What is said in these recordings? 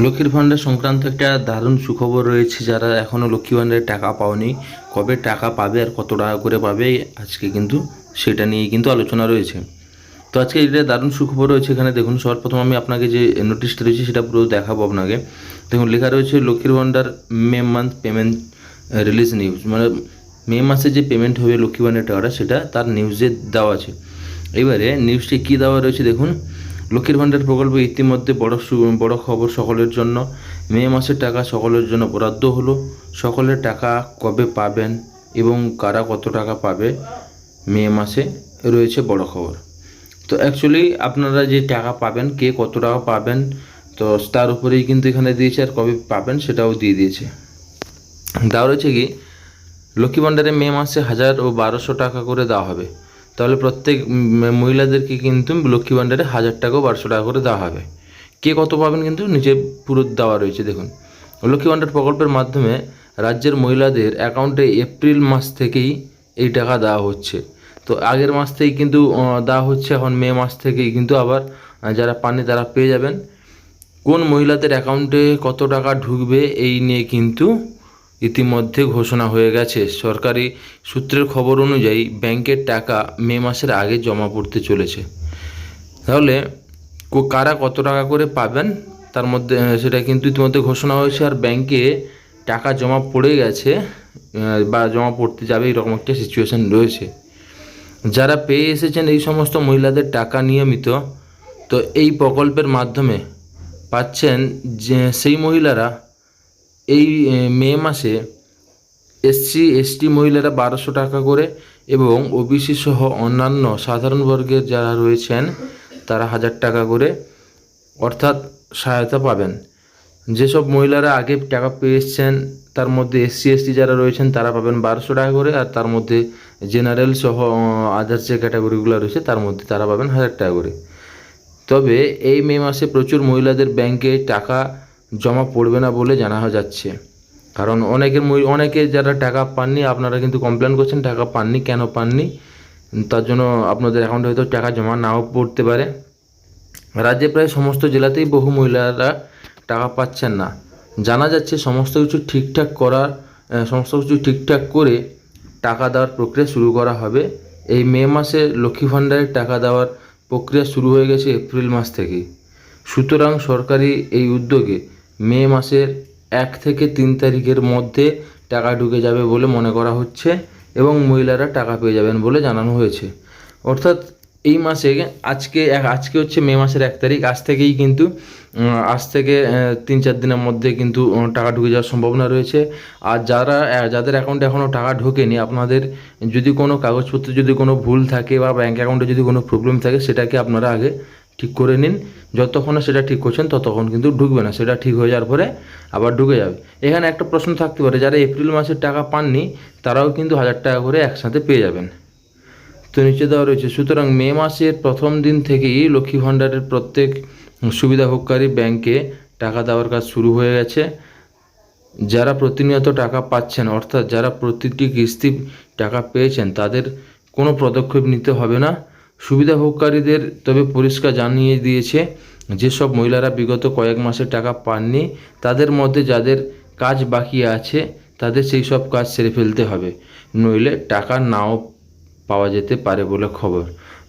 লক্ষ্মীর ভাণ্ডার সংক্রান্ত একটা দারুণ সুখবর রয়েছে যারা এখনও লক্ষ্মী ভাণ্ডারের টাকা পাওনি। কবে টাকা পাবে আর কত টাকা করে পাবে, আজকে কিন্তু সেটা নিয়ে কিন্তু আলোচনা রয়েছে। তো আজকে এটা দারুণ সুখবর রয়েছে এখানে। দেখুন, সবার প্রথম আমি আপনাকে যে নোটিশটা রয়েছে সেটা পুরো দেখাবো আপনাকে। দেখুন, লেখা রয়েছে, লক্ষ্মীর ভাণ্ডার May month payment release news মানে মে মাসে যে পেমেন্ট হবে লক্ষ্মী ভাণ্ডার টাকাটা সেটা তার নিউজে দেওয়া আছে। এবারে নিউজটি কী দেওয়া রয়েছে দেখুন। লক্ষ্মীর ভাণ্ডার প্রকল্প ইতিমধ্যে বড় বড় খবর সকলের জন্য। মে মাসের টাকা সকলের জন্য বরাদ্দ হলো। সকলের টাকা কবে পাবেন এবং কারা কত টাকা পাবে, মে মাসে রয়েছে বড় খবর। তো অ্যাকচুয়ালি আপনারা যে টাকা পাবেন, কে কত টাকা পাবেন, তো তার উপরেই কিন্তু এখানে দিয়েছে আর কবে পাবেন সেটাও দিয়ে দিয়েছে। দেওয়া রয়েছে কি লক্ষ্মী ভাণ্ডারে মে মাসে হাজার ও বারোশো টাকা করে দেওয়া হবে। তাহলে প্রত্যেক মহিলাদেরকে কিন্তু লক্ষ্মী ভাণ্ডারে হাজার টাকা বারোশো টাকা করে দেওয়া হবে। কে কত পাবেন কিন্তু নিচে পুরো দেওয়া রয়েছে, দেখুন। লক্ষ্মী ভাণ্ডার প্রকল্পের মাধ্যমে রাজ্যের মহিলাদের অ্যাকাউন্টে এপ্রিল মাস থেকেই এই টাকা দেওয়া হচ্ছে। তো আগের মাস থেকেই কিন্তু দেওয়া হচ্ছে, এখন মে মাস থেকেই কিন্তু আবার যারা পাননি তারা পেয়ে যাবেন। কোন মহিলাদের অ্যাকাউন্টে কত টাকা ঢুকবে এই নিয়ে কিন্তু ইতিমধ্যে ঘোষণা হয়ে গেছে। সরকারি সূত্রের খবর অনুযায়ী ব্যাংকের টাকা মে মাসের আগে জমা পড়তে চলেছে। তাহলে কারা কত টাকা করে পাবেন? তার মধ্যে সেটা কিন্তু ইতিমধ্যে ঘোষণা হয়েছে আর ব্যাংকে টাকা জমা পড়ে গেছে বা জমা পড়তে যাবে এরকম একটা সিচুয়েশন রয়েছে। যারা পেয়ে এসেছেন এই সমস্ত মহিলাদের টাকা নিয়মিত, তো এই প্রকল্পের মাধ্যমে পাচ্ছেন যে, সেই মহিলারা এই মে মাসে এসসি, এসটি মহিলারা বারোশো টাকা করে এবং ওবিসি সহ অন্যান্য সাধারণ বর্গের যারা রয়েছেন, তারা হাজার টাকা করে অর্থাৎ সহায়তা পাবেন। যেসব মহিলারা আগে টাকা পেয়ে এসছেন তার মধ্যে এসসি, এসটি যারা রয়েছেন, তারা পাবেন বারোশো টাকা করে আর তার মধ্যে জেনারেল সহ আদার্স যে ক্যাটাগরিগুলো রয়েছে, তার মধ্যে তারা পাবেন হাজার টাকা করে। তবে এই মে মাসে প্রচুর মহিলাদের ব্যাংকে টাকা জমা পড়বে না বলে জানা যাচ্ছে। কারণ অনেকের অনেকে যারা টাকা পাননি, আপনারা কিন্তু কমপ্লেন করছেন, টাকা পাননি, কেন পাননি? তার জন্য আপনাদের অ্যাকাউন্টে হয়তো টাকা জমা নাও পড়তে পারে। রাজ্যে প্রায় সমস্ত জেলাতেই বহু মহিলারা টাকা পাচ্ছেন না। জানা যাচ্ছে সমস্ত কিছু ঠিকঠাক করার সমস্ত কিছু ঠিকঠাক করে টাকা দেওয়ার প্রক্রিয়া শুরু করা হবে। এই মে মাসে লক্ষ্মী ভাণ্ডারের টাকা দেওয়ার প্রক্রিয়া শুরু হয়ে গেছে এপ্রিল মাস থেকে সুতরাং সরকারি এই উদ্যোগে মে মাসের এক থেকে তিন তারিখের মধ্যে টাকা ঢুকে যাবে বলে মনে করা হচ্ছে এবং মহিলারা টাকা পেয়ে যাবেন বলে জানানো হয়েছে। অর্থাৎ এই মাসে আজকে এক- আজকে হচ্ছে মে মাসের এক তারিখ। আজ থেকেই কিন্তু আজ থেকে তিন চার দিনের মধ্যে কিন্তু টাকা ঢুকে যাওয়ার সম্ভাবনা রয়েছে। আর যারা যাদের অ্যাকাউন্টে এখনও টাকা ঢোকেনি, আপনাদের যদি কোনো কাগজপত্রে, যদি কোনো ভুল থাকে বা ব্যাঙ্ক অ্যাকাউন্টে যদি কোনো প্রবলেম থাকে, সেটাকে আপনারা আগে ঠিক করে নিন। যতক্ষণ সেটা ঠিক করছেন ততক্ষণ কিন্তু ঢুকবে না, সেটা ঠিক হয়ে যাওয়ার পরে আবার ঢুকে যাবে। এখানে একটা প্রশ্ন থাকতে পারে, যারা এপ্রিল মাসের টাকা পাননি, তারাও কিন্তু হাজার টাকা করে একসাথে পেয়ে যাবেন। তো নিচে দেওয়া রয়েছে। সুতরাং মে মাসের প্রথম দিন থেকেই লক্ষ্মী ভাণ্ডারের প্রত্যেক সুবিধাভোগকারী ব্যাংকে টাকা দেওয়ার কাজ শুরু হয়ে গেছে। যারা প্রতিনিয়ত টাকা পাচ্ছেন, অর্থাৎ যারা প্রতিটি কিস্তি টাকা পেয়েছেন, তাদের কোনো পদক্ষেপ নিতে হবে না। সুবিধাভোগকারীদের তবে পরিষ্কার জানিয়ে দিয়েছে, যেসব মহিলারা বিগত কয়েক মাসে টাকা পাননি, তাদের মধ্যে যাদের কাজ বাকি আছে, তাদের সেই সব কাজ সেরে ফেলতে হবে। নইলে টাকা নাও পাওয়া যেতে পারে বলে খবর।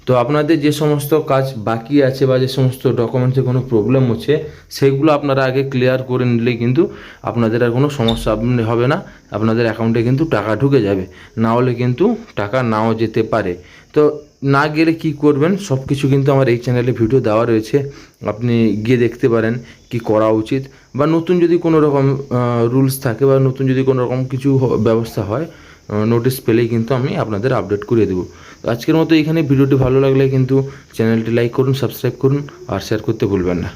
তো আপনাদের যে সমস্ত কাজ বাকি আছে বা যে সমস্ত ডকুমেন্টসে কোনো প্রবলেম হচ্ছে সেইগুলো আপনারা আগে ক্লিয়ার করে নিলে কিন্তু আপনাদের আর কোনো সমস্যা হবে না, আপনাদের অ্যাকাউন্টে কিন্তু টাকা ঢুকে যাবে। না হলে কিন্তু টাকা নাও যেতে পারে। তো না গেলে কি করবেন সব কিছু কিন্তু আমার এই চ্যানেলে ভিডিও দেওয়া রয়েছে। আপনি গিয়ে দেখতে পারেন কি করা উচিত। বা নতুন যদি কোনো রকম রুলস থাকে বা নতুন যদি কোনো রকম কিছু ব্যবস্থা হয় নোটিশ পেলেই কিন্তু আমি আপনাদের আপডেট করে দেবো। তো আজকের মতো এখানে ভিডিওটি ভালো লাগলে কিন্তু চ্যানেলটি লাইক করুন সাবস্ক্রাইব করুন আর শেয়ার করতে ভুলবেন না।